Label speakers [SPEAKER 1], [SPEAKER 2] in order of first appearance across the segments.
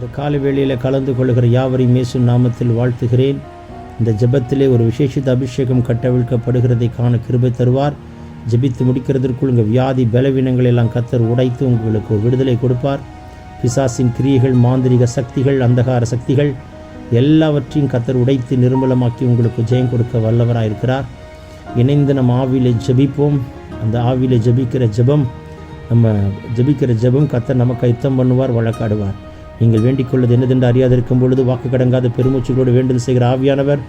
[SPEAKER 1] இந்த காலை வேளையில் கலந்து கொள்கிற யாவரையும் இயேசு நாமத்தில் வாழ்த்துகிறேன். இந்த ஜெபத்திலே ஒரு விசேஷித்த அபிஷேகம் கட்டவிழ்க்கப்படுகிறதை காண கிருபை தருவார். ஜெபித்து முடிக்கிறதற்குள் உங்கள் வியாதி பலவீனங்களை எல்லாம் கத்தர் உடைத்து உங்களுக்கு ஒரு விடுதலை கொடுப்பார். பிசாசின் கிரியைகள் மாந்திரிக சக்திகள் அந்தகார சக்திகள் எல்லாவற்றையும் கத்தர் உடைத்து நிர்மலமாக்கி உங்களுக்கு ஜெயம் கொடுக்க வல்லவராக இருக்கிறார். இணைந்து நம்ம ஆவியிலே ஜெபிப்போம். அந்த ஆவியிலே ஜெபிக்கிற ஜெபம் நம்ம ஜெபிக்கிற ஜெபம் கத்தர் நமக்கு யுத்தம் பண்ணுவார் வழக்காடுவார். நீங்கள் வேண்டிக் கொள்வது என்னதென்று அறியாதிருக்கும் பொழுது வாக்கு கடங்காத பெருமூச்சுகளோடு வேண்டுதல் செய்கிற ஆவியானவர்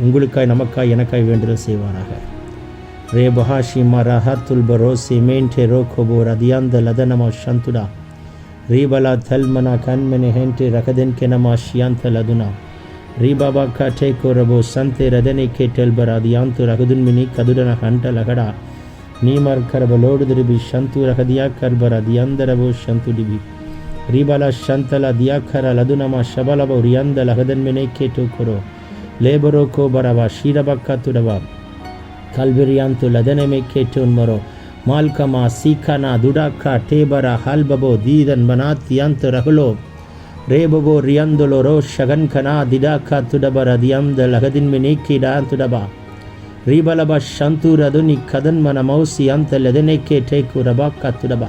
[SPEAKER 1] உங்களுக்காய் நமக்காய் எனக்காய் வேண்டுதல் செய்வாராக ரே பஹாஷி மரஹ துல்பரோ சிமேண்டே ரோ கோபோ ரதியாந்த லதனமா சந்துடா ரீபலா தல்மனா கண்மனி ஹென்டே ரகதென் கெனமா ஷியாந்த லதுனா ರೀಬಾಬಾ ಕಾಟೆ ಕೋರಬೋ ಸಂತೆ ರದನೆ ಕೆ ಟೆಲ್ಬರ ಅದಿಯಾಂತು ರಗದುನ್ಮಿನಿ ಕದುಡನ ಹಂಟ ಲಗಡ ನೀಮರ್ ಕರಬ ಲೋಡುದಿರಿಬಿ ಶಂತು ರಹದಿಯಾ ಕರ್ಬರ ದಿಯಾಂದರಬೋ ಶಂತು ಡಿಬಿ ರಿಬಲ ಶಂತಲ ದಿಯಾಖರ ಲದುನಮ ಶಬಲಬ ರಿಯಂದ ಲಗದನ್ಮೆನೇಕೆ ಟೂಕುರು ಲೇಬರೋ ಕೋ ಬರವ ಶೀರಬಕ್ಕ ತುಡವ ಕಲ್ಬಿರಿಯಾಂತು ಲದನೆಮೆಕ್ಕೆ ಟೂನ್ಮರೋ ಮಾಲ್ಕಮ ಸೀಖನ ದುಡಾಕ ಟೇಬರ ಹಾಲ್ಬಬೋ ದೀದನ್ ಮನಾತಿಯಂತು ರಹುಲೋ ರೇಬಬೋ ರಿಯಂದುಲೋ ರೋ ಶಗನ್ಕನ ದಿಡಾಕ ತುಡಬರ ದಿಯಂದ ಲಗದಿನ್ಮಿನೇಕಿ ಡಾನ್ ತುಡಬ ರಿಬಲಬ ಶಂತೂರದುನಿ ಕದನ್ಮನ ಮೌಸಿ ಅಂತ ಲದನೆಕ್ಕೆ ಟೇಕು ರಬಾಕ ತುಡಬ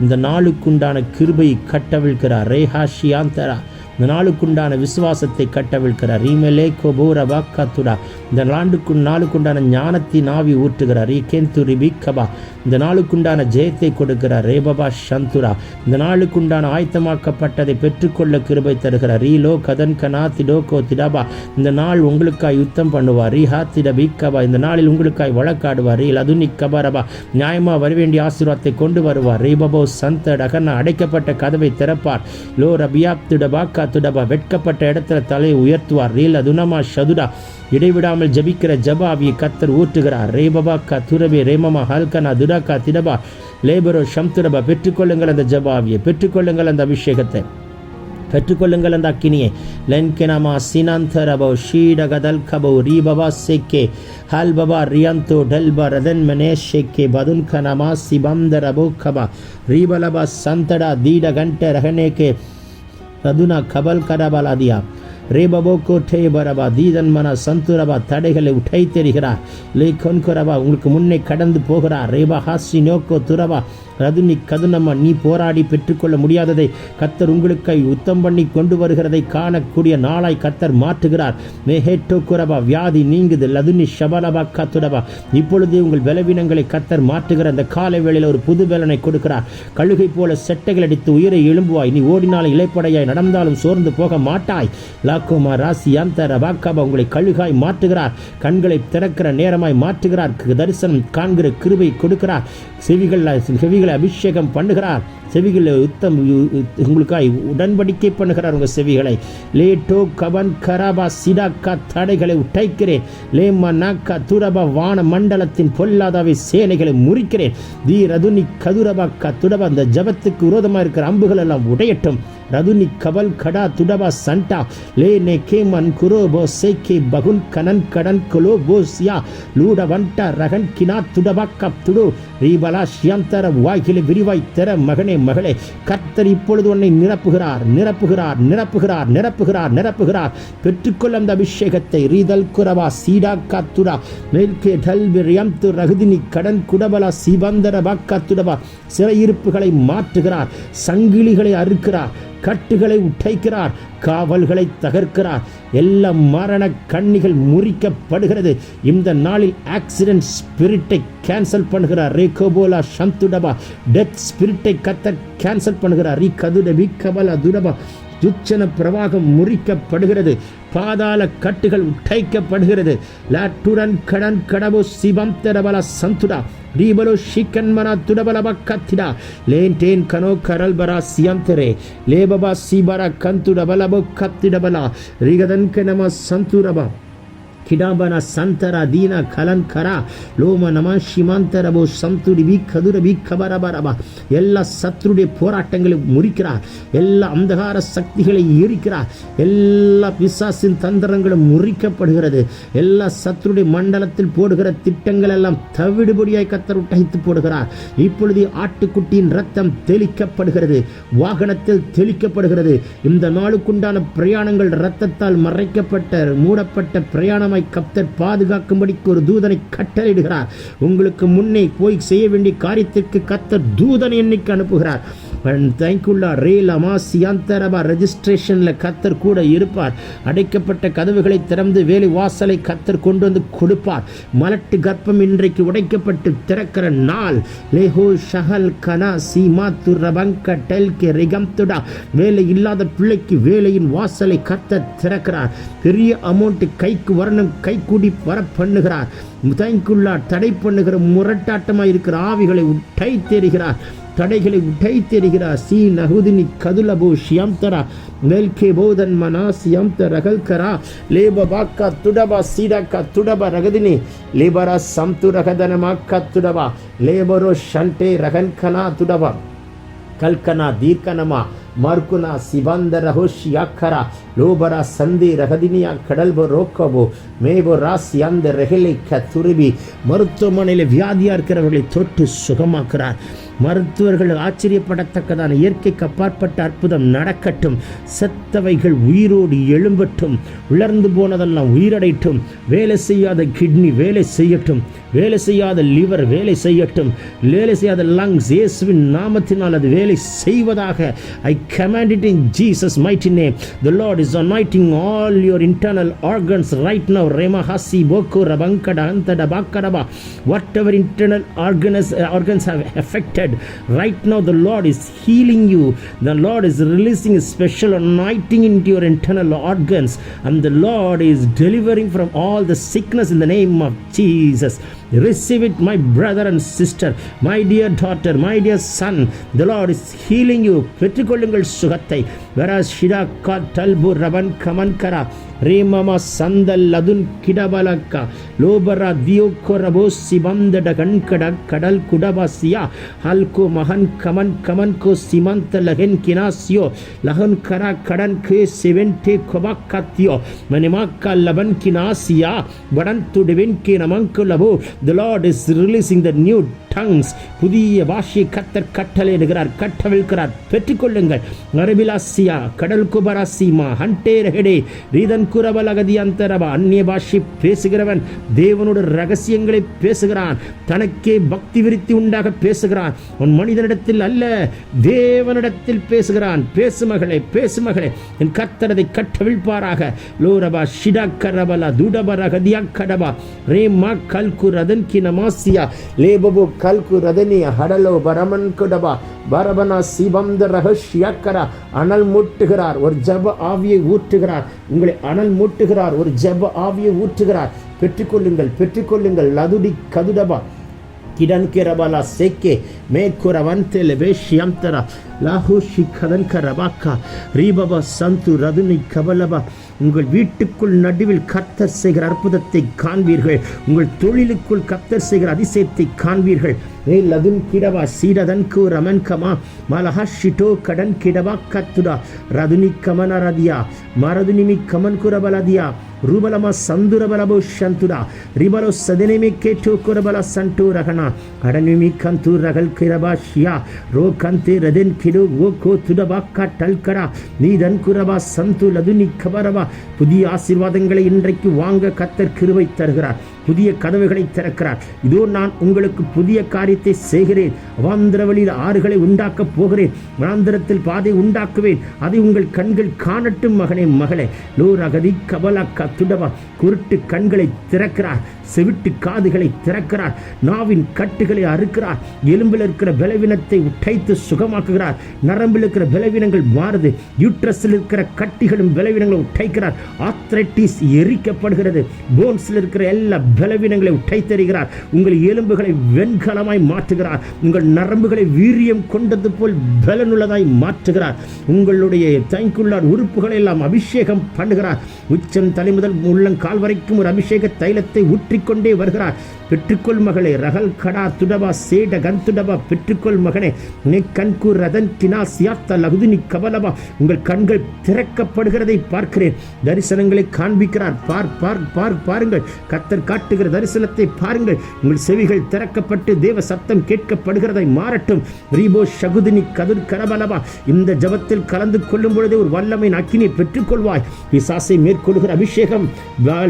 [SPEAKER 1] இந்த நாளுக்குண்டான கிருபையை கட்டவிழ்கிறார் ரேஹா ஷியாந்தரா இந்த நாளுக்குண்டான விசுவாசத்தை கட்டவிழ்கிறார் ரீமலே கோபோ ரபாக்கா இந்த நாளுக்கு நாளுக்குண்டான ஞானத்தின் ஆவி ஊற்றுகிறார். ரீ கேந்து ரிபிக்கபா இந்த நாளுக்குண்டான ஜெயத்தை கொடுக்கிறார். ரேபபா சந்துரா இந்த நாளுக்குண்டான ஆயத்தமாக்கப்பட்டதை பெற்றுக்கொள்ள கிருபை தருகிறார். ரீ லோ கதன் கனா திடோகோ திடபா. இந்த நாள் உங்களுக்காய் யுத்தம் பண்ணுவார். ரீஹா திடபிக்கபா இந்த நாளில் உங்களுக்காய் வழக்காடுவார். ரீல் அதுனி கபரபா. நியாயமா வரவேண்டிய ஆசீர்வாதத்தை கொண்டு வருவார். ரீபபோ சந்த டகன அடைக்கப்பட்ட கதவை திறப்பார். லோ ரபியாப் திடபாக்கா துடபா வெட்கப்பட்ட இடத்துல தலையை உயர்த்துவார். ரீல துனமா ஷதுடா இடைவிடாமல் ஜபிக்கிற ஜபாவியை கத்தர் ஊற்றுகிறார். ரேபபா கா துரபே ரேமமா ஹல்கனா துடாக்கா திடபா. லேபரோ ஷம்துரபா பெற்றுக்கொள்ளுங்கள் அந்த ஜபாவியை பெற்றுக்கொள்ளுங்கள் அந்த அபிஷேகத்தை. பெற்றுக்கொள்ளுங்கள் அந்த அக்கினியை. லென்கெனமா சினாந்தரபோ ஷீடகதல் கபோ ரீபபா சேக்கே. ஹல் பபா ரியந்தோ டெல்பா ரதன் மனே ஷேக்கே. பதுன் கனமா சிபந்தரபோ கபா ரீபலபா சந்தடா தீட கண்ட ரகனேக்கே. ரதுனா கபல் கரபலாதியா ரேபபோ கோட்டே பரபா தீதன் மன சந்துரபா தடைகளை உடை தெரிகிறார் லே கொன்கொரபா உங்களுக்கு முன்னே கடந்து போகிறார் ரேபா ஹாசி நோக்கோ துரபா ரதுனி கதுனம்மா நீ போராடி பெற்றுக்கொள்ள முடியாததை கத்தர் உங்களுக்கை உத்தம் பண்ணி கொண்டு வருகிறதை காணக்கூடிய நாளாய் கத்தர் மாற்றுகிறார். மேஹேட்டோ குரபா வியாதி நீங்குது. லதுனி ஷபலபா கத்துடபா. இப்பொழுதே உங்கள் பலவீனங்களை கத்தர் மாற்றுகிற அந்த காலை வேளையில் ஒரு புது பலனை கொடுக்கிறார் கழுகை போல செட்டைகள் அடித்து உயிரை எழும்புவாய். நீ ஓடினாலும் இலைப்படையாய் நடந்தாலும் சோர்ந்து போக மாட்டாய். லாக்கோமா ராசி தர வாக்காபா உங்களை கழுகாய் மாற்றுகிறார். கண்களை திறக்கிற நேரமாய் மாற்றுகிறார். தரிசனம் காண்கிற கிருபை கொடுக்கிறார். செவிகள் செவிகளை அபிஷேகம் பண்ணுகிறார். செவிகளை யுத்தம் உங்களுக்காய் உடன்படிக்கை பண்ணுகிறார் உங்கள் செவிகளை. லேட்டோ கவன் கராபா சிடாக்கா தடைகளை உடைக்கிறேன். லேமா நாக்கா துரபா வான மண்டலத்தின் பொல்லாதாவை சேனைகளை முறிக்கிறேன். தீ ரதுனி கதுரபா கத்துடபா அந்த ஜபத்துக்கு விரோதமாக இருக்கிற அம்புகள் எல்லாம் உடையட்டும். ரதுனி கபல் கடா துடபா சண்டா. லே நே கே மன் குரோ போ சேக்கே பகுன் கனன் கடன் கொலோ போசியா லூட வண்டா ரகன் கினா துடபா கப் துடு. ரீபல கலாசியம் தர வாய்களை விரிவாய் தர மகனே மகளே கர்த்தர் இப்பொழுது உன்னை நிரப்புகிறார் நிரப்புகிறார் நிரப்புகிறார் நிரப்புகிறார் நிரப்புகிறார். பெற்றுக்கொள்ள அந்த அபிஷேகத்தை ரீதல் குரவா சீடா காத்துடா. மேல்கே டல்பி து ரகுதினி கடன் குடபலா சிவந்தர வாக்காத்துடவா சிறையிருப்புகளை மாற்றுகிறார் சங்கிலிகளை அறுக்கிறார் கட்டுகளை உடைக்கிறார் காவல்களை தகர்க்கிறார். எல்லா மரண கண்ணிகள் முறிக்கப்படுகிறது. இந்த நாளில் ஆக்சிடென்ட் ஸ்பிரிட்டை கேன்சல் பண்ணுகிறார். ரேகோபோலா சந்துடபா டெத் ஸ்பிரிட்டை கத்த கேன்சல் பண்ணுகிறார். ரீ கதுடபி கபலா துடபா துச்சன பிரவாகம் முறிக்கப்படுகிறது. பாதாள கட்டுகள் உடைக்கப்படுகிறது. லாட்டுடன் கடன் கடவு சிவம் தரபல சந்துடா. ரீபலோ ஷிக்கன்மன துடபலப கத்திடா லேன்டேன் கனோ கரல் பரா சியந்தரே லேபபா சிபர கந்துடபலபோ கத்திடபலா ரிகதன் கனமா சந்துரபா. ಕಿಡಾಬನ ಸಂತರ ದೀನ ಕಲಂಕರ லோம நம சிமாந்தரபோ சந்துடி பி கதுர பி கபரபரபா எல்லா சத்துருடைய போராட்டங்களை முறிக்கிறார் எல்லா அந்தகார சக்திகளை எரிக்கிறார் எல்லா பிசாசின் தந்திரங்களும் முறிக்கப்படுகிறது எல்லா சத்துருடைய மண்டலத்தில் போடுகிற திட்டங்கள் எல்லாம் தவிடுபடியாய் கத்தர் உடைத்து போடுகிறார் இப்பொழுது ஆட்டுக்குட்டியின் ரத்தம் தெளிக்கப்படுகிறது வாகனத்தில் தெளிக்கப்படுகிறது இந்த நாளுக்குண்டான பிரயாணங்கள் இரத்தத்தால் மறைக்கப்பட்ட மூடப்பட்ட பிரயாணமாய் கப்தர் பாதுகாக்கும்படிக்கு ஒரு தூதனை கட்டளையிடுகிறார். உங்களுக்கு முன்னே போய் செய்ய வேண்டிய காரியத்திற்கு கத்தர் தூதனை இன்னைக்கு அனுப்புகிறார்? தேங்க்யூல்லா ரேல் அமாசியாந்தரபா ரெஜிஸ்ட்ரேஷனில் கத்தர் கூட இருப்பார். அடைக்கப்பட்ட கதவுகளை திறந்து வேலை வாசலை கத்தர் கொண்டு வந்து கொடுப்பார். மலட்டு கர்ப்பம் இன்றைக்கு உடைக்கப்பட்டு திறக்கிற நாள். லேஹோ ஷஹல் கனா சீமா துரபங்க டெல்கே ரிகம்துடா வேலை இல்லாத பிள்ளைக்கு வேலையின் வாசலை கத்தர் திறக்கிறார். பெரிய அமௌண்ட் கைக்கு வரணும் தேவன் கைகூடி வர பண்ணுகிறார் தயங்குள்ளார் தடை பண்ணுகிற முரட்டாட்டமாக இருக்கிற ஆவிகளை உட்டை தெரிகிறார் தடைகளை உட்டை தெரிகிறார் சி நகுதினி கதுலபோ ஷியம்தரா. மேல்கே போதன் மனா சியம்த ரகல்கரா. லேப பாக்கா துடபா சீடாக்கா துடப ரகதினி. லேபரா சம்து ரகதனமாக்கா துடவா லேபரோ ஷண்டே ரகன்கனா துடவா கல்கனா தீர்க்கனமா. மார்குனா சிவாந்த ரஹோஷ் யாக்கரா லோபரா சந்தி ரகதினியா கடல்போ ரோக்கவோ மேவோ ராசி அந்த ரெகலைக்க துருவி மருத்துவமனையில் வியாதியாக இருக்கிறவர்களை தொட்டு சுகமாக்குறார் மருத்துவர்கள் ஆச்சரியப்படத்தக்கதான இயற்கைக்கு அப்பாற்பட்ட அற்புதம் நடக்கட்டும் செத்தவைகள் உயிரோடு எழும்பட்டும் உலர்ந்து போனதெல்லாம் உயிரடையட்டும் வேலை செய்யாத கிட்னி வேலை செய்யட்டும் வேலை செய்யாத லிவர் வேலை செய்யட்டும் வேலை செய்யாத லங்ஸ் இயேசுவின் நாமத்தினால் அது வேலை செய்வதாக ஐ command it in Jesus mighty name the Lord is anointing all your internal organs right now remahasi boko rabankada antada bakadaba whatever internal organs organs have affected right now the Lord is healing you the Lord is releasing a special anointing into your internal organs and the Lord is delivering from all the sickness in the name of Jesus receive it my brother and sister my dear daughter my dear son the lord is healing you பெற்றுக்கொள்ளுங்கள் சுகத்தை. வெராஸ் கா டல்பு ரவன் கமன்கரா ரேமமா சந்தல் அதுன் கிடபலக்கா லோபரா தியோக்கொரபோ சிவந்தட கண்கட கடல் குடபாசியா ஹல்கோ மகன் come on come on கோ சிமந்த லகன் கினாசியோ லகன் கரா கடன் கே செவன் டே கொபாக்கத்தியோ மணிமாக்கா லபன் கினாசியா வடன் துடுவின் கே நமங்கு லபோ the Lord is releasing the new tongues புதிய பாஷையை கத்தர் கட்டளையிடுகிறார் கட்டவிழ்கிறார் பெற்றுக்கொள்ளுங்கள். அரபிலாசியா கடல் குபராசிமா ஹண்டே ரகடே ரீதன் குரவல் அகதி அந்தரவா அந்நிய பாஷை பேசுகிறவன் தேவனோட ரகசியங்களை பேசுகிறான் தனக்கே பக்தி விருத்தி உண்டாக பேசுகிறான். உன் மனிதனிடத்தில் அல்ல தேவனிடத்தில் பேசுகிறான். பேசுமகளே பேசுமகளே என் கத்தரதை கட்டவிழ்ப்பாராக. லோரபா ஷிடா கரபலா துடபர கதியா கடபா ரேமா கல்கு ரதன் கினமாசியா லேபபு கல்கு ரதனிய ஹடலோ பரமன் குடபா பரபனா சிவந்த திறக்கிறார் அனல் மூட்டுகிறார். ஒரு ஜப ஆவியை ஊற்றுகிறார். உங்களை அனல் மூட்டுகிறார். ஒரு ஜப ஆவியை ஊற்றுகிறார். பெற்றுக்கொள்ளுங்கள் பெற்றுக்கொள்ளுங்கள். லதுடி கதுடபா. கிடன் கிரபலா சேக்கே. மேக்குரவந்தே லெபேஷியம்தரா லாஹு ஷிகதன் கரபாக்கா. ரீபபா சந்து ரதுனி கபலபா. உங்கள் வீட்டுக்குள் நடுவில் கத்தர் செய்கிற அற்புதத்தை காண்பீர்கள் உங்கள் தொழிலுக்குள் கத்தர் செய்கிற அதிசயத்தை காண்பீர்கள் மேல் அதுன் கிடவா சீடதன் கு ரமன் கமா மலஹா ஷிட்டோ கடன் கிடவா கத்துடா ரதுனி கமன ரதியா மரதுனிமி கமன் குரபலதியா ರೂಬಲಮ ಸಂದುರಬಲಬೋ ಶಂತುರ ರಿಬಲೋ ಸದನೆಮಿ ಕೇಟು ಕುರಬಲ ಸಂಟು ರಗಣ ಅಡನಿಮಿ ಕಂತು ರಗಲ್ ಕಿರಬಾ ಶಿಯಾ ರೋ ಕಂತೆ ರದೆನ್ ಕಿಡು ಓ ಕೋ துடபாக்க டல்கரா நீதன் குரபா சந்து லதுனி கபரபா புதிய ஆசீர்வாதங்களை இன்றைக்கு வாங்க கத்தர் கிருவை தருகிறார்.
[SPEAKER 2] புதிய கதவுகளை திறக்கிறார். இதோ நான் உங்களுக்கு புதிய காரியத்தை செய்கிறேன். அவாந்திர வழியில் ஆறுகளை உண்டாக்கப் போகிறேன். வனாந்திரத்தில் பாதை உண்டாக்குவேன். அதை உங்கள் கண்கள் காணட்டும் மகனே மகளே. லோ ரகதி கபலா கத்துடவா. குருட்டு கண்களை திறக்கிறார். செவிட்டு காதுகளை திறக்கிறார். நாவின் கட்டுகளை அறுக்கிறார். எலும்பில் இருக்கிற பலவீனத்தை உடைத்து சுகமாக்குகிறார். நரம்பில் இருக்கிற பலவீனங்கள் மாறுது. யூட்ரஸில் இருக்கிற கட்டிகளும் பலவீனங்களும் உடைக்கிறார். ஆத்ரைட்டிஸ் எரிக்கப்படுகிறது. போன்ஸில் இருக்கிற எல்லா பலவீனங்களை உடைத்தருகிறார் உங்கள் எலும்புகளை வெண்கலமாய் மாற்றுகிறார். உங்கள் நரம்புகளை வீரியம் கொண்டது போல் பலனுள்ளதாய் மாற்றுகிறார். உங்களுடைய தங்குள்ளார் உறுப்புகளை எல்லாம் அபிஷேகம் பண்ணுகிறார். உச்சம் தலை முதல் உள்ளங்கால் வரைக்கும் ஒரு அபிஷேக தைலத்தை ஊற்றிக்கொண்டே வருகிறார். பெற்றுக்கொள் மகளே ரகல் கடா துடபா சேட கந்துடபா பெற்றுக்கொள் மகனே. நீ கண்கு ரதன் கினா சியாத்த லகுதினி கபலபா உங்கள் கண்கள் திறக்கப்படுகிறதை பார்க்கிறேன். தரிசனங்களை காண்பிக்கிறார். பார் பார் பார் பாருங்கள். கத்தர் காட்டுகிற தரிசனத்தை பாருங்கள். உங்கள் செவிகள் திறக்கப்பட்டு தேவ சத்தம் கேட்கப்படுகிறதை மாறட்டும். ரீபோ சகுதினி கதிர் கரபலவா இந்த ஜபத்தில் கலந்து கொள்ளும் பொழுதே ஒரு வல்லமை அக்கினியை பெற்றுக்கொள்வாய். பிசாசை மேற்கொள்கிற அபிஷேகம்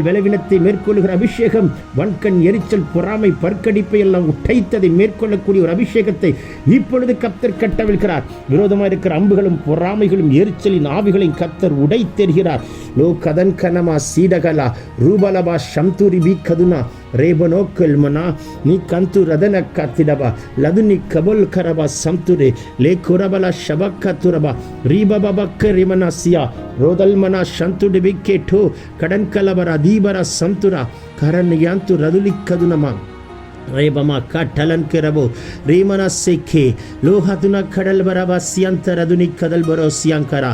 [SPEAKER 2] விளவினத்தை மேற்கொள்கிற அபிஷேகம் வன்கண் எரிச்சல் பொறாமை பற்கடிப்பை எல்லாம் உடைத்ததை மேற்கொள்ளக்கூடிய ஒரு அபிஷேகத்தை இப்பொழுது கத்தர் கட்டவிழ்கிறார் விரோதமாக இருக்கிற அம்புகளும் பொறாமைகளும் எரிச்சலின் ஆவிகளையும் கத்தர் உடைத்தெறுகிறார். லோ கதன் கனமா சீடகலா. ரூபலபா சம்தூரி பி கது ಲದುನ ರೇಬನೋಕಲ್ಮನ ನೀ ಕಂತು ರದನ ಕತ್ತಿಡಬ ಲದುನಿ ಕಬಲ್ ಕರಬ ಸಂತುರೆ ಲೇ ಕೊರಬಲ ಶಬ ಕತ್ತುರಬ ರೀಬಬಕ್ಕ ರಿಮನ ಸಿಯ, ರೋದಲ್ಮನ ಶಂತು ಡಿಬಿಕ್ಕೆಟ್ಟು ಕಡನ್ಕಲಬರ ದೀಬರ ಸಂತುರ ಕರಣ್ಯಾಂತು ರದುಲಿ ಕದು ನಮ್ಮ ರೇಬಮ ಕಟ್ಟಲನ್ ಕಿರಬು ರೀಮನ ಸಿಕ್ಕಿ ಲೋಹದುನ ಕಡಲ್ ಬರಬ ಸಿಯಂತರ ದುನಿ ಕದಲ್ ಬರೋ ಸಿಯಂಕರ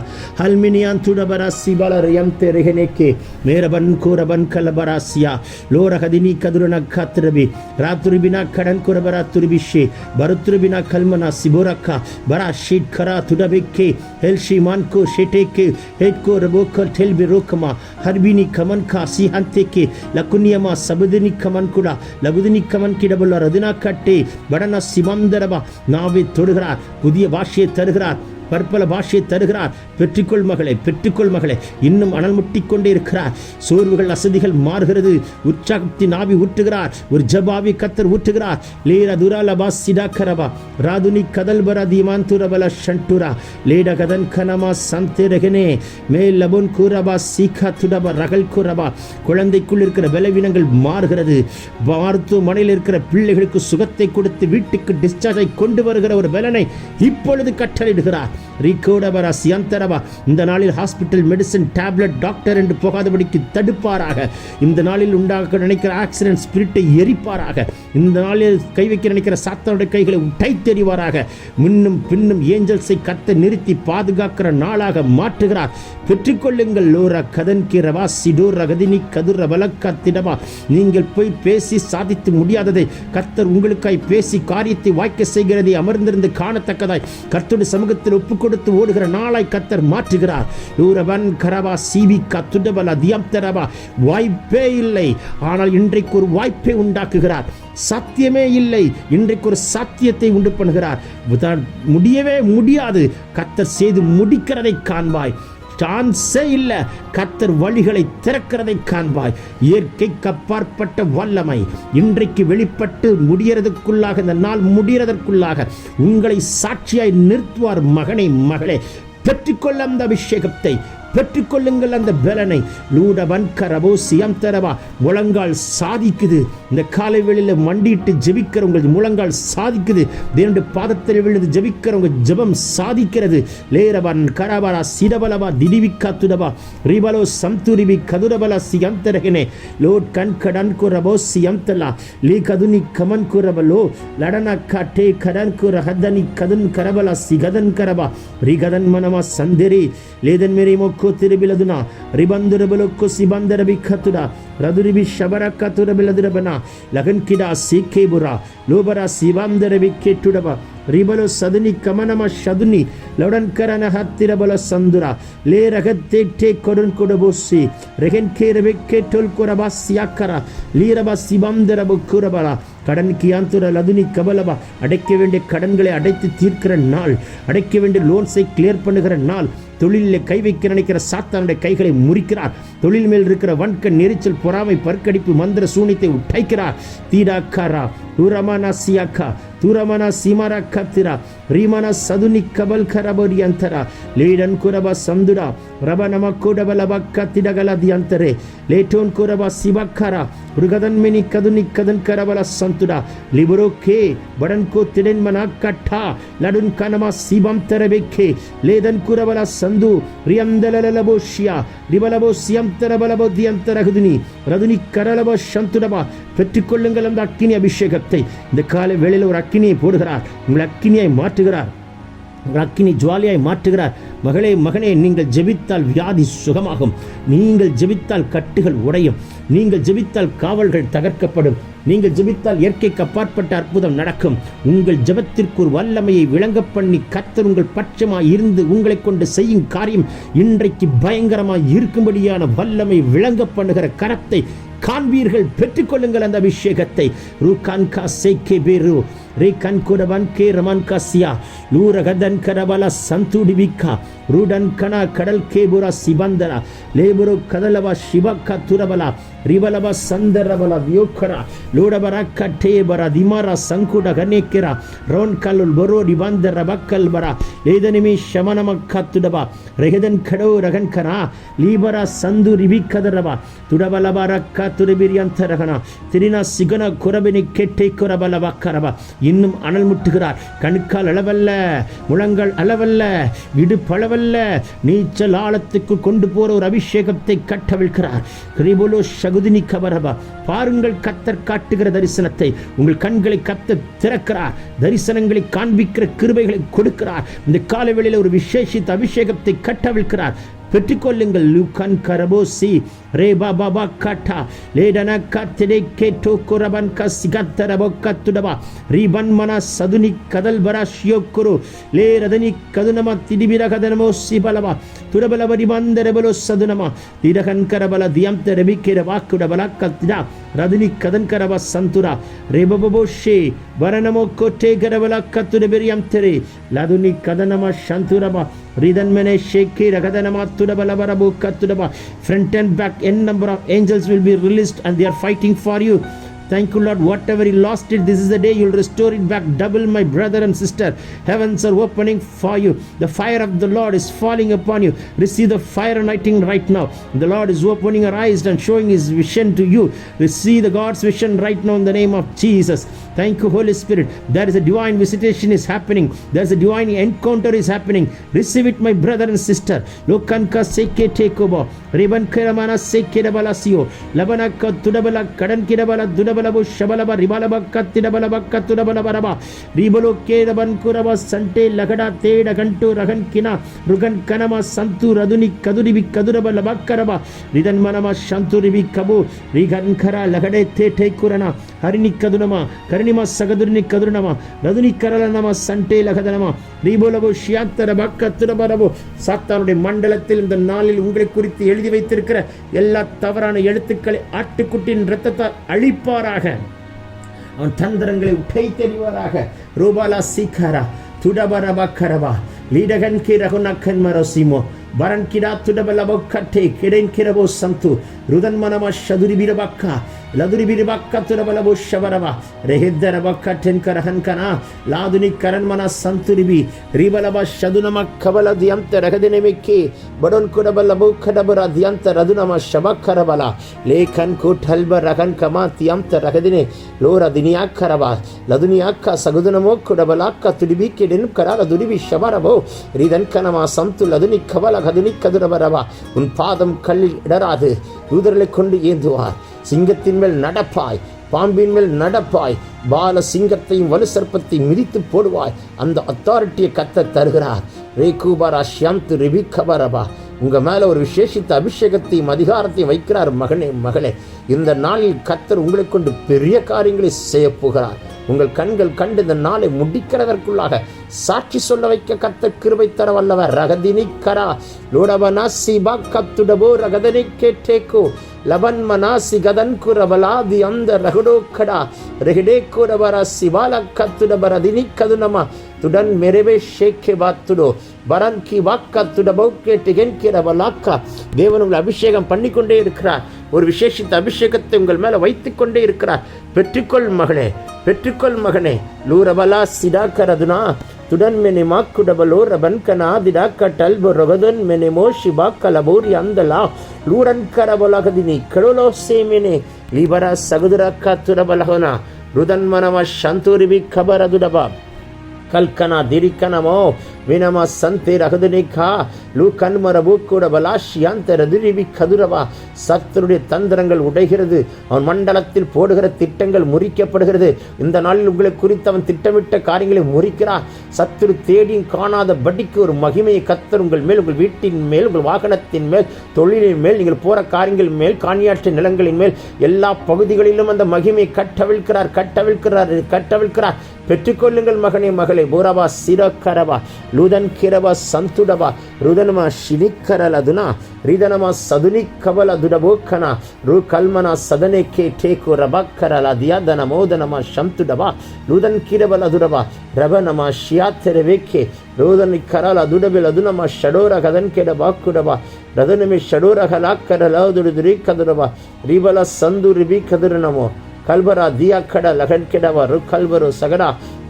[SPEAKER 2] ಹಲ್ಮಿನಿಯನ್ ತುಡಬರ ಸಿಬಳ ರಿಯಂತೆ ರೆಹನೆಕ್ಕೆ ಮೇರಬನ್ ಕೂರಬನ್ ಕಲಬರ ಸಿಯ ಲೋರ ಹದಿನಿ ಕದುರನ ಕತ್ರಬಿ ರಾತುರುಬಿನ ಕಡನ್ ಕುರಬರ ತುರುಬಿಶಿ ಬರುತುರುಬಿನ ಕಲ್ಮನ ಸಿಬೋರಕ್ಕ ಬರ ಶೀಟ್ ಕರ ತುಡಬಿಕ್ಕಿ ಹೆಲ್ಶಿ ಮಾನ್ಕು ಶೆಟೆಕ್ಕೆ ಹೆಡ್ಕೋ ರಬೋಕರ್ ಟೆಲ್ಬಿ ರೋಕಮ ಹರ್ಬಿನಿ ಕಮನ್ ಕಾ ಸಿಹಂತೆಕ್ಕೆ ಲಕುನಿಯಮ ಸಬದಿನಿ ಕಮನ್ ಕುಡ ಲಗುದಿನಿ ಕಮನ್ கிடபுள்ள ரதினா கட்டி வடன சிமந்தரபா நாவை தொடுகிறார். புதிய பாஷையை தருகிறார். பற்பல பாஷையை தருகிறார். பெற்றுக்கொள் மகளே பெற்றுக்கொள் மகளே. இன்னும் அனல் முட்டிக் கொண்டே இருக்கிறார். சோர்வுகள் அசதிகள் மாறுகிறது. உற்சாகத்தின் ஆவி ஊற்றுகிறார். ஒரு ஜபாவி கத்தர் ஊற்றுகிறார். லேர துராலபா கரபா. ராதுனி கதல்பர தீமாந்துரபல ஷண்டுரா லேட கதன் கனமா சந்தேரகனே. மேல் லபுன் கூரபா சீகா துடபா ரகல் கூரபா. குழந்தைக்குள் இருக்கிற பலவீனங்கள் மாறுகிறது. மருத்துவமனையில் இருக்கிற பிள்ளைகளுக்கு சுகத்தை கொடுத்து வீட்டுக்கு டிஸ்சார்ஜை கொண்டு வருகிற ஒரு பலனை இப்பொழுது கட்டளையிடுகிறார் ரீகோடபரா சியந்தரபா இந்த நாளில் ஹாஸ்பிட்டல் மெடிசன் டேப்லெட் டாக்டர் என்று போகாதபடிக்கு தடுப்பாராக. இந்த நாளில் உண்டாக நினைக்கிற ஆக்சிடென்ட் ஸ்பிரிட்டை எரிப்பாராக. இந்த நாளில் கை வைக்க நினைக்கிற சாத்தனுடைய கைகளை உடைத்தெறிவாராக முன்னும் பின்னும் ஏஞ்சல்ஸை கத்த நிறுத்தி பாதுகாக்கிற நாளாக மாற்றுகிறார். பெற்றுக்கொள்ளுங்கள் லோரா கதன் கிரவா சிடோர் ரகதினி கதுர வலக்கத்திடவா நீங்கள் போய் பேசி சாதித்து முடியாததை கர்த்தர் உங்களுக்காய் பேசி காரியத்தை வாய்க்க செய்கிறதை அமர்ந்திருந்து காணத்தக்கதாய். கர்த்தருடைய சமூகத்தில் ஒப்பு கொடுத்து ஓடுகிற நாளை கத்தர் மாற்றுகிறார். யூரவன் கரவா சிவி கத்துடபல தியம்தரவா வாய்ப்பே இல்லை. ஆனால் இன்றைக்கு ஒரு வாய்ப்பை உண்டாக்குகிறார். சத்தியமே இல்லை. இன்றைக்கு ஒரு சத்தியத்தை உண்டு பண்ணுகிறார். முடியவே முடியாது. கத்தர் செய்து முடிக்கிறதை காண்பாய். சான்ஸே இல்லை. கத்தர் வழிகளை திறக்கிறதை காண்பாய். இயற்கைக்கு அப்பாற்பட்ட வல்லமை. இன்றைக்கு வெளிப்பட்டு முடியறதுக்குள்ளாக இந்த நாள் முடிகிறதற்குள்ளாக உங்களை சாட்சியாய் நிறுத்துவார் மகனை மகளே. பெற்றுக்கொள்ள அந்த அபிஷேகத்தை பெற்றுக்கொள்ளுங்கள் அந்த பலனை. லூடவன் கரபோ சியம் தரவா முழங்கால் சாதிக்குது. இந்த காலை வெளியில் மண்டிட்டு ஜெபிக்கிறவங்க முழங்கால் சாதிக்குது. தேவனுடைய பாதத்தில் விழுந்து ஜெபிக்கிறவங்க ஜெபம் சாதிக்கிறது. லேரவன் கரபரா சிடபலவா திடிவிக்கா துடவா ரிபலோ சம்துரிவி கதுரபல சியந்தரகனே லோட் கண் கடன் குரபோ சியந்தலா லீ கதுனி கமன் குரபலோ லடன காட்டே கடன் குர ஹதனி கதன் கரபல சிகதன் கரபா ரிகதன் மனமா சந்தரி ಲೇದನ್ ಮೇರಿ ಮೊಕ್ಕು ತಿರುಬಿಲದುನ ರಿಬಂದುರ ಬಲೊಕ್ಕು ಸಿಬಂದರ ಬಿಖತುಡ ರದುರಿಬಿ ಶಬರ ಕತುರ ಬಿಲದುರಬನ ಲಗನ್ ಕಿಡ ಸೀಕೆ ಬುರ ಲೋಬರ ಸಿಬಂದರ ಬಿಕ್ಕೆಟ್ಟುಡಬ ರಿಬಲು ಸದನಿ ಕಮನಮ ಶದುನಿ ಲೌಡನ್ಕರನ ಹತ್ತಿರ ಬಲ ಸಂದುರ ಲೇ ರಗತ್ತೇಟ್ಟೆ ಕೊಡನ್ ಕೊಡಬೋಸಿ ರೆಗೆನ್ ಕೇರಬೆ ಕೆಟ್ಟೊಲ್ ಕೊರಬ ಸಿಯಾಕರ ಲೀರಬ ಸಿಬಂದರ ಬುಕ್ಕುರಬಲ கடன் கியாந்துர லதுனி கபலபா அடைக்க வேண்டிய கடன்களை அடைத்து தீர்க்கிற நாள் அடைக்க வேண்டிய லோன்ஸை கிளியர் பண்ணுகிற நாள் தொழிலில் கை வைக்க நினைக்கிற சாத்தானுடைய கைகளை முறிக்கிறார். தொழில் மேல் இருக்கிற வன்கண் நெரிச்சல் பொறாமை பற்கடிப்பு மந்திர சூனித்தை உடைக்கிறார். தீடாக்காரா தூரமானா சியாக்கா தூரமானா சீமாரா கத்திரா ரீமானா சதுனி கபல் கரபடி அந்தரா லீடன் குரபா சந்துடா ரப நம கூடபலபா கத்திடகலதி அந்தரே லேட்டோன் குரபா சிவக்காரா ருகதன்மினி கதுனி கதன் கரபல சந்துடா லிபரோ கே படன் கோ திடென் கட்டா லடுன் கனமா சிவம் கே லேதன் குரபல சந்து ಕುರಬಲ ಸಂದು ರಿಯಂದಲಲಬೋ ಶಿಯ ರಿಬಲಬೋ ಸಿಯಂತರ ಬಲಬೋ ದಿಯಂತರ ಹದುನಿ ரதுனி கரலப சந்துடபா பெற்றுக்கொள்ளுங்கள் அந்த அக்கினி அபிஷேகத்தை இந்த கால வேளையில் ஒரு அக்கினியை போடுகிறார் உங்கள் அக்கினியாய் மாற்றுகிறார் உங்கள் அக்கினி ஜுவாலியாய் மாற்றுகிறார். மகளே மகனே நீங்கள் ஜெபித்தால் வியாதி சுகமாகும். நீங்கள் ஜெபித்தால் கட்டுகள் உடையும். நீங்கள் ஜெபித்தால் காவல்கள் தகர்க்கப்படும். நீங்கள் ஜெபித்தால் இயற்கைக்கு அப்பாற்பட்ட அற்புதம் நடக்கும். உங்கள் ஜெபத்திற்கு ஒரு வல்லமையை விளங்க பண்ணி கத்தர் உங்கள் பட்சமாய் இருந்து உங்களை கொண்டு செய்யும் காரியம் இன்றைக்கு பயங்கரமாய் இருக்கும்படியான வல்லமை விளங்க பண்ணுகிற கரத்தை காண்பீர்கள். பெற்றுக்கொள்ளுங்கள் அந்த அபிஷேகத்தை. ரூ கான்கா சேக்கே பேரு ரே கண் குடவன் கே ரமன் காசியா லூரகதன் கரபல சந்துடிவிக்கா ரூடன் கண கடல் கேபுர சிபந்தர லேபுரு கதலவ ಶಿವಕ ತುರಬಲ ರಿಬಲವ ಸಂದರಬಲ ವ್ಯೋಕರ ಲೋಡಬರ ಕಟ್ಟೇಬರ ದಿಮರ ಸಂಕುಡ ಗನೇಕೆರ ರೌನ್ ಕಲ್ಲುಲ್ ಬರೋ ರಿಬಂದರ ಬಕ್ಕಲ್ ಬರ ಲೇದನಿಮಿ ಶಮನಮ ಕತ್ತುಡಬ ರೆಹದನ್ ಕಡೋ ರಗನ್ ಕರ ಲೀಬರ ಸಂದು ರಿಬಿಕ್ಕದರಬ ತುಡಬಲ ಬರಕ್ಕ துரபிரி அந்தரகனா திரினா சிகன குரபினி கெட்டை குரபல வக்கரப இன்னும் அனல் முட்டுகிறார். கணுக்கால் அளவல்ல முழங்கள் அளவல்ல இடுப்பளவல்ல. நீச்சல் ஆழத்துக்கு கொண்டு போற ஒரு அபிஷேகத்தை கட்டவிழ்கிறார் கிரிபுலோ சகுதினி கபரபா. பாருங்கள் கத்தர் காட்டுகிற தரிசனத்தை. உங்கள் கண்களை கத்த திறக்கிறார். தரிசனங்களை காண்பிக்கிற கிருபைகளை கொடுக்கிறார். இந்த காலவெளியில் ஒரு விசேஷித்த அபிஷேகத்தை கட்டவிழ்கிறார் பெற்றுக்கொள்ளுங்கள் லூக்கன் கரபோசி ரே பாபா காட்டா லேடன கத்திடை கேட்டோ குரபன் கசிகத்தரபோ கத்துடபா ரீபன் மன சதுனி கதல் பரா ஷியோக்குரு லே ரதனி கதுனம திடிபிர கதனமோ சிபலவா துரபல வரிமந்தரபலோ சதுனமா திரகன் கரபல தியம் தெரபிக்கிற வாக்குடபல கத்திடா ரதுனி கதன் கரப சந்துரா ரேபபோஷே ವರನಮೋ ಕೋಟೆ ಗರವಲ ಕತ್ತುರ ಬೆರಿಯಂ ತೆರೆ ಲದುನಿ ಕದನಮ ಶಂತುರಬ Ridanmene Sheki Rakadanama Tudabalabarabu Katudaba. Front and back, n number of angels will be released and they are fighting for you. Thank you, Lord. Whatever you lost it, this is the day you'll restore it back. Double, my brother and sister. Heavens are opening for you. The fire of the Lord is falling upon you. Receive the fire anointing right now. The Lord is opening your eyes and showing his vision to you. Receive the God's vision right now in the name of Jesus. Thank you, Holy Spirit. There is a divine visitation is happening. There is a divine encounter is happening. Receive it, my brother and sister. லோக்கன்கா சேக்கே டேக்கோபோ ரிபன் கிரமான சேக்கிடபலசியோ லபனக்க துடபல கடன் கிடபல துடபலபு ஷபலப ரிபலபக்க திடபலபக்க துடபலபரபா ரிபலோ கேரபன் குரப சண்டே லகடா தேட கண்டு ரகன் கினா ருகன் கனம சந்து ரதுனி கதுரிவி கதுரப லபக்கரபா ரிதன் மனம சந்துரிவி கபு ரிகன்கரா லகடே தேட்டை குரணா ஹரினி கதுனமா கரி ಹರಿನಿ ಕದುನಮ ಕರ್ಣಿಮ ಸಗದುರಿನಿ ಕದುರ್ನಮ ರದುನಿ ಕರಲ ನಮ ಸಂಟೆ ಲಗದನಮ ரீபோலவோ ஷியாத்தரப கத்துரபரவோ சாத்தானுடைய மண்டலத்தில் இந்த நாளில் உங்களை குறித்து எழுதி வைத்திருக்கிற எல்லா தவறான எழுத்துக்களை ஆட்டுக்குட்டியின் இரத்தத்தால் அழிப்பாராக அவன் தந்திரங்களை உடை தெரிவாராக ரூபாலா சீக்காரா துடபரபா கரபா லீடகன் கிரகுனக்கன் மரோசிமோ ಬರನ್ ಕಿಡ ತುಡಬಲಬೋ ಬೊಕ್ಕಟ್ಟೆ ಕೆಡೆನ್ ಕಿರಬೋ ಸಂತು ರುದನ್ ಮನಮ ಶದುರಿ ಬಿರಬಕ್ಕ ಲದುರಿ ಬಿರಬಕ್ಕ ತುಡಬಲಬೋ ಶಬರವ ರೆಹೆದ್ದರ ಬಕ್ಕಟ್ಟೆನ್ ಕರಹನ್ ಕನ ಲಾದುನಿ ಕರನ್ ಮನ ಸಂತುರಿಬಿ ರಿಬಲಬ ಶದುನಮ ಕಬಲ ದ್ಯಂತ ರಗದಿನ ಮಿಕ್ಕಿ ಬಡೋನ್ ಕುಡಬಲಬೋ ಕಡಬರ ದ್ಯಂತ ರದುನಮ ಶಬಕ್ಕರಬಲ ಲೇಖನ್ ಕುಠಲ್ಬ ರಗನ್ ಕಮ ತ್ಯಂತ ರಗದಿನೆ ಲೋರ ದಿನಿಯಾಕ್ಕರವ ಲದುನಿಯಾಕ್ಕ ಸಗುದುನಮೋ ಕುಡಬಲಾಕ್ಕ ತುಡಿಬಿ ಕೆಡೆನ್ ಕರ ಲದುಡಿಬಿ ಶಬರಬೋ ರಿದನ್ ಕನಮ ಸಂತು ಲದುನಿ ಕಬಲ கதுனி கதிரவரவா உன் பாதம் கல்லில் இடராது தூதர்களை கொண்டு ஏந்துவார் சிங்கத்தின் மேல் நடப்பாய் பாம்பின் மேல் நடப்பாய் பால சிங்கத்தையும் வலு சர்ப்பத்தையும் மிதித்து போடுவாய் அந்த அத்தாரிட்டியை கத்த தருகிறார். ரேகூபரா ஷியாந்து ரிபி கபரபா உங்கள் மேலே ஒரு விசேஷித்த அபிஷேகத்தையும் அதிகாரத்தையும் வைக்கிறார் மகனே மகளே. இந்த நாளில் கத்தர் உங்களை கொண்டு பெரிய காரியங்களை செய்ய போகிறார். உங்கள் கண்கள் கண்டு இந்த நாளை முடிக்கிறதற்குள்ளாக சாட்சி சொல்ல வைக்க கத்த கிருபை தர வல்லவர். ரகதினி கரா லோடவனா சிபா கத்துடபோ ரகதனி கேட்டேக்கோ
[SPEAKER 1] லபன் மனாசி கதன் குரபலாதி அந்த ரகுடோக்கடா ரெஹிடே குரபர சிவால கத்துடபர தினி கதுனமா துடன் மெரவே ஷேக்கே வாத்துடோ பரன் கி வாக்கத்துட பௌக்கே டிகன் கிரபலாக்கா தேவன் உங்களை அபிஷேகம் பண்ணிக்கொண்டே இருக்கிறார். ஒரு விசேஷித்த அபிஷேகத்தை உங்கள் மேலே வைத்துக்கொண்டே இருக்கிறார். பெற்றுக்கொள் மகளே. பெற்றுக்கொள் மகனே. லூரபலா சிடாக்கரதுனா துடன் மெனி மாக்குடபலோ ரபன்கனா திடாக்கட்டல் ரொகதன் மெனிமோ ஷிபா கலபூரி அந்தலா. லூரன் கரபலகதினி கெடோலோ சேமினே லிபர சகுதுரக்கா துரபலகனா ருதன் மனவ சந்தூரிவி கபரதுடபா. கல்கனா திரிக்கனமோ ವಿನಮ ಸಂತೆ ரகதுனிகா லூ கண்மரபு கூட பலாஷியாந்த ரதிரிவி கதுரவா சத்துருடைய தந்திரங்கள் உடைகிறது அவன் மண்டலத்தில் போடுகிற திட்டங்கள் முறிக்கப்படுகிறது இந்த நாளில் உங்களை குறித்து அவன் திட்டமிட்ட காரியங்களை முறிக்கிறார் சத்துரு தேடியும் காணாத படிக்கு ஒரு மகிமையை கத்தர் உங்கள் மேல் உங்கள் வீட்டின் மேல் உங்கள் வாகனத்தின் மேல் தொழிலின் மேல் நீங்கள் போகிற காரியங்கள் மேல் காணியாற்று நிலங்களின் மேல் எல்லா பகுதிகளிலும் அந்த மகிமையை கட்டவிழ்கிறார் கட்டவிழ்கிறார் கட்டவிழ்க்கிறார். பெற்றுக்கொள்ளுங்கள் மகனே மகளே. பூரவா சிரக்கரவா லுதன் கிரவா சந்துடவா. ருதனமா ஷினிக்கரலதுனா ரிதனமா சதுனி கவல துடபோக்கனா ரு கல்மனா சதனே கே டேக்கு ரபக்கரல தியாதன மோதனமா சம்துடவா லுதன் கிரவல துடவா ரபனமா ஷிய ಶಿಯಾತೆರವೇಕೆ ರೋದನಿ ಕರಲ ದುಡಬೆಲ ದುನಮ ಷಡೋರ ಕದನ್ ಕೆಡ ಬಾಕುಡವ ರದನಮಿ ಷಡೋರ ಹಲಾಕ್ಕರಲ ದುಡುದುರಿ ಕದುರವ ರಿಬಲ ಸಂದು ರಿಬಿ ಕದುರನಮೋ ಕಲ್ಬರ ದಿಯಾಕಡ ಲಗನ್ ಕೆಡವ ರು ಕಲ್ಬರು ಸಗಡ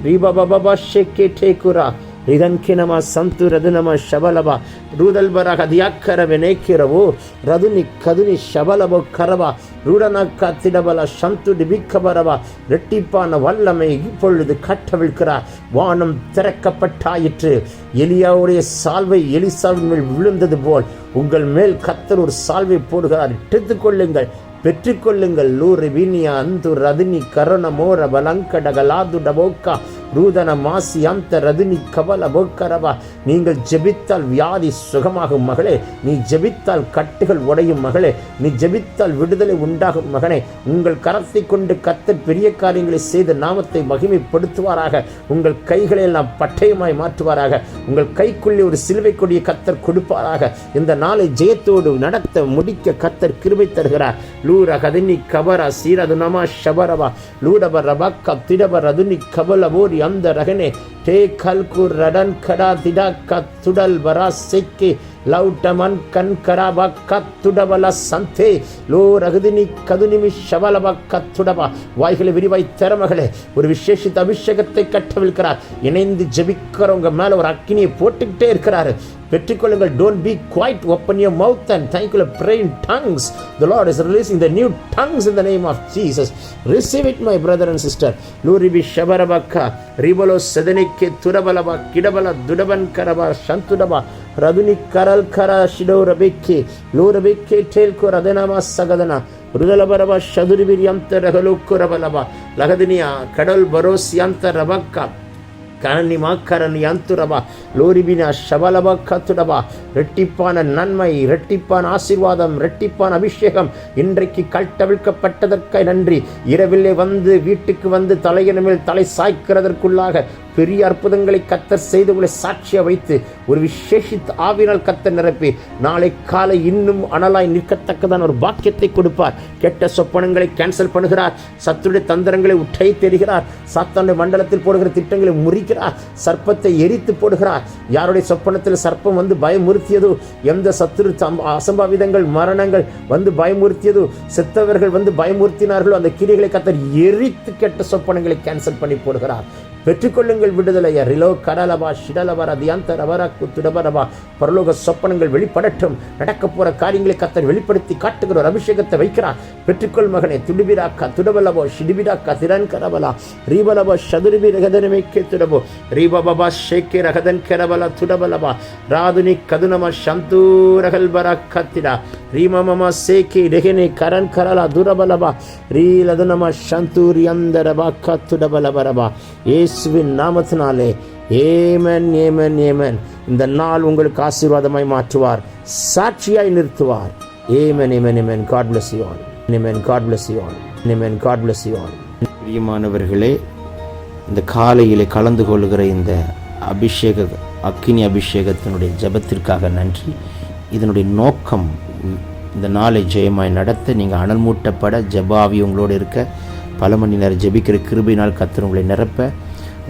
[SPEAKER 1] ರೀಬಬಬ ಶೆಕ್ಕೆ ಟೇಕುರ ರಿದಂಕಿನಮ ಸಂತು ರದುನಮ ಶಬಲಬ ರೂದಲ್ಬರ ಹದಿಯಾಕ್ಕರವೆನೇಕಿರವು ರದುನಿ ಕದುನಿ ಶಬಲಬ ಕರವ ரூடன கத்திடபல சந்து டிபிக்கபரவ ரெட்டிப்பான வல்லமை இப்பொழுது கட்டவிழ்க்கிறார் வானம் திறக்கப்பட்டாயிற்று எலியாவுடைய சால்வை எலிசாவின் மேல் விழுந்தது போல் உங்கள் மேல் கத்தர் ஒரு சால்வை போடுகிறார் எடுத்துக் கொள்ளுங்கள் பெற்றுக்கொள்ளுங்கள் லூரி வீனியா அந்து ரதினி கருண மோர பலங்கடகலாது டபோக்கா ரூதன மாசி அந்த ரதினி கபல போக்கரவா நீங்கள் ஜெபித்தால் வியாதி சுகமாகும் மகளே. நீ ஜெபித்தால் கட்டுகள் உடையும் மகளே. நீ ஜெபித்தால் விடுதலை உண்டாகும் மகனே. உங்கள் கரத்தை கொண்டு கத்தர் பெரிய காரியங்களை செய்து நாமத்தை மகிமைப்படுத்துவாராக. உங்கள் கைகளை எல்லாம் பட்டயமாய் மாற்றுவாராக. உங்கள் கைக்குள்ளே ஒரு சிலுவை கொடிய கத்தர் கொடுப்பாராக. இந்த நாளை ஜெயத்தோடு நடத்த முடிக்க கத்தர் கிருபை தருகிறார். லூர கதினி கபரா சீரது நமா ஷபரவா. லூடப ரபக்கா திடப ரதுனி கபல ஓரி அந்த ரகனே டே கல்கு ரடன் கடா திடா கத்துடல் வரா செக்கி லௌட்டமன் கண் கராப கத்துடபல சந்தே. லோ ரகுதினி கதுனிமி ஷவலப கத்துடபா வாய்களை விரிவாய் திறமகளே ஒரு விசேஷித்த அபிஷேகத்தை கட்டவிழ்கிறார் இணைந்து ஜபிக்கிறவங்க மேலே ஒரு அக்கினியை போட்டுக்கிட்டே இருக்கிறாரு. பெற்றுக்கொள்ளுங்கள் don't be quiet open yo mouth and தேங்க்யூல pray in tongues the Lord is releasing the new tongues in the name of Jesus receive it my brother and sister லூரிபி ஷபரபக்கா ரிபலோ செதனிக் ಸದನಿಕ್ಕೆ ತುರಬಲಬ ಕಿಡಬಲ ದುಡಬನ್ ಕರಬ ಶಂತುಡಬ ರದುನಿ ಕರಲ್ ಕರ ಶಿಡೋರ ಬೆಕ್ಕೆ ಲೋರ ಬೆಕ್ಕೆ ಟೇಲ್ಕೋ ರದನಮ ಸಗದನ ರುದಲಬರಬ ಶದುರಿಬಿರಿ ಅಂತ ರಗಲೋಕ್ಕು ರಬಲಬ ಲಗದಿನಿಯ ಕಡಲ್ ಬರೋಸಿ ಅಂತ ರಬಕ್ಕ கரணிமா கரணி அந்துரபா லோரிபினா ஷபலப கத்துடபா ரெட்டிப்பான நன்மை ரெட்டிப்பான ஆசீர்வாதம் ரெட்டிப்பான அபிஷேகம் இன்றைக்கு கட்டவிழ்க்கப்பட்டதற்காய் நன்றி இரவிலே வந்து வீட்டுக்கு வந்து தலையின் மேல் தலை சாய்க்கிறதற்குள்ளாக பெரிய அற்புதங்களை கத்தர் செய்து உங்களை சாட்சியாக வைத்து ஒரு விசேஷித்த ஆவினால் கத்தர் நிரப்பி நாளை காலை இன்னும் அனலாய் நிற்கத்தக்கதான ஒரு பாக்கியத்தை கொடுப்பார். கெட்ட சொப்பனங்களை கேன்சல் பண்ணுகிறார். சத்துடைய தந்திரங்களை உற்றை தெரிகிறார் சாத்தானுடைய மண்டலத்தில் போடுகிற திட்டங்களை முறிக்கிறார். சர்ப்பத்தை எரித்து போடுகிறார். யாருடைய சொப்பனத்தில் சர்ப்பம் வந்து பயமுறுத்தியதோ? எந்த சத்துரு அசம்பாவிதங்கள் மரணங்கள் வந்து பயமுறுத்தியதோ? செத்தவர்கள் வந்து பயமுறுத்தினார்களோ? அந்த கிரிகளை கத்தர் எரித்து கெட்ட சொப்பனங்களை கேன்சல் பண்ணி போடுகிறார். பெற்றுக்கொள்ளுங்கள் விடுதலைய. ரிலோ கடலவா ஷிடலவர தியாந்த குத்துடவரவா பரலோக சொப்பனங்கள் வெளிப்படட்டும். நடக்க போற காரியங்களை கத்தர் வெளிப்படுத்தி காட்டுகிற ஒரு அபிஷேகத்தை வைக்கிறார். பெற்றுக்கொள் மகனே. துடுபிராக்கா துடவலவோ ஷிடிபிராக்கா திறன் கரபலா ரீபலவோ சதுரிபி ரகதனமைக்கே துடபோ ரீபபா ஷேக்கே ரகதன் கரபல துடவலவா. ராதுனி கதுனம வரா கத்திடா. ரீமமமா சேக்கே ரெகனே கரன் கரலா துரபலவா ரீலதுனம சந்தூரி அந்தரபா கத்துடபலபரபா இயேசுவின் நாமத்தினாலே. ஏமன் ஏமன் ஏமன் இந்த நாள் உங்களுக்கு ஆசீர்வாதமாய் மாற்றுவார். சாட்சியாய் நிறுத்துவார். Amen amen amen God bless you all amen God bless you all amen God bless you all பிரியமானவர்களே இந்த காலையிலே கலந்து கொள்கிற இந்த அபிஷேக அக்கினி அபிஷேகத்தினுடைய ஜெபத்திற்காக நன்றி. இதனுடைய நோக்கம் இந்த நாளை ஜெயமாய் நடத்த நீங்கள் அனல் மூட்டப்பட ஜெபாவி உங்களோடு இருக்க பல மணி நேரம் ஜெபிக்கிற கிருபினால் கத்திர உங்களை நிரப்ப